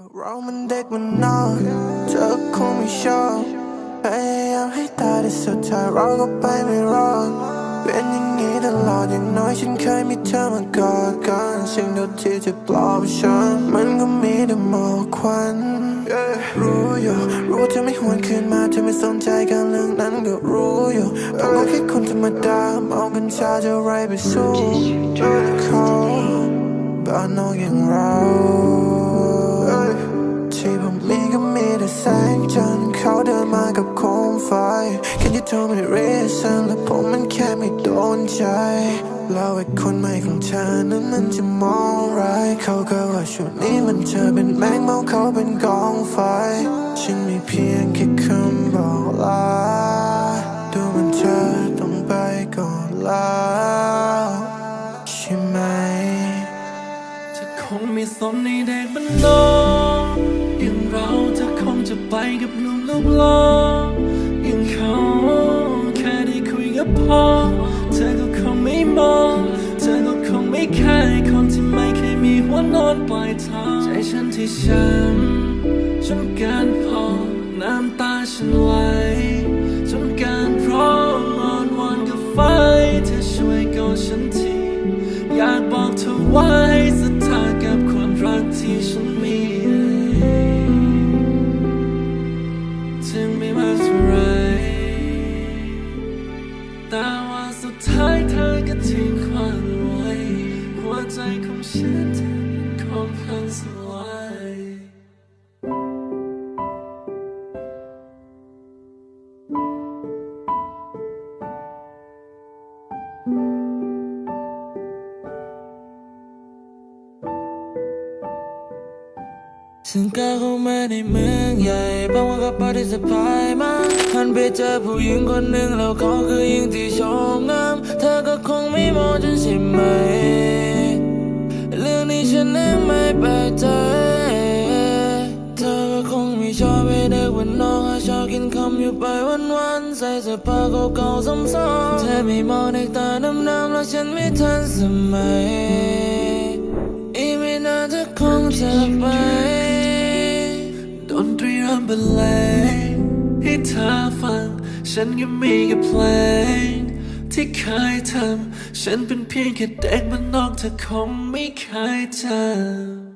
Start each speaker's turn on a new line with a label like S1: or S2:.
S1: เรามันเด็กมันนอกเธอคงไม่ชอบพยายามให้ตายแต่สุดท้ายเราก็ไปไม่รอดเป็นอย่างนี้ตลอดอย่างน้อยฉันเคยมีเธอมากอดกันสิ่งเดียวที่จะปลอบฉันมันก็มีแต่หมอกควันรู้อยู่รู้เธอไม่หวนคืนมาเธอไม่สนใจกันเรื่องนั้นก็รู้อยู่เราก็แค่คนธรรมดาเมากัญชาจะไรไปสู้เขาบ้านนอกอย่างเรา กับโคมไฟ Can you tell me the reason และผมมันแค่ไม่โดนใจแล้วไอ้คนใหม่ของเธอนั้นมันจะมองร้ายเขาก็ว่าช่วงนี้มันเธอเป็นแมงเมาเขาเป็นกองไฟ ฉันมีเพียงแค่คำบอกลาดูเหมันเธอต้องไปก่อนแล้วใช่ไหม
S2: จะคงไม่สนในเด็กบ้านนอกอย่างเราเธอคงจะไปกับหนุ่มรูปหล่อ พอ เธอก็คงไม่มอง เธอก็คงไม่เคยคนที่ไม่เคยมีหัวนอนปลายเท้าใจฉันที่ช้ำจนเกินพอ น้ำตาฉันไหลจนเกินพร้อมอ่อนวอนกับไฟเธอช่วยกอดฉันที อยากบอกเธอว่า แต่ว่าสุดท้ายเธอก็ทิ้งความไว้ หัวใจของฉันเธอคงพังสลาย
S3: ฉันก้าวเข้ามาในเมืองใหญ่บางวันก็ปฏิสะพายมาหันไปเจอผู้หญิงคนหนึ่งแล้วเขาคือหญิงที่ชมงาม เธอก็คงไม่มองฉันใช่ไหม เรื่องนี้ฉันเองไม่แปลกใจ เธอก็คงไม่ชอบให้เด็กวันนอกชอบกินคำอยู่ไปวันๆใส่เสื้อผ้าเก่าๆซ้ำๆเธอไม่มองในตาดำๆแล้วฉันไม่ทันสมัยอีไม่นานเธอคงจะไป
S2: ดนตรีรำบรรเลงให้เธอฟัง ฉันยังมีกับเพลง ที่เคยทำ ฉันเป็นเพียงแค่เด็กมันนอกเธอคงไม่เคยจำ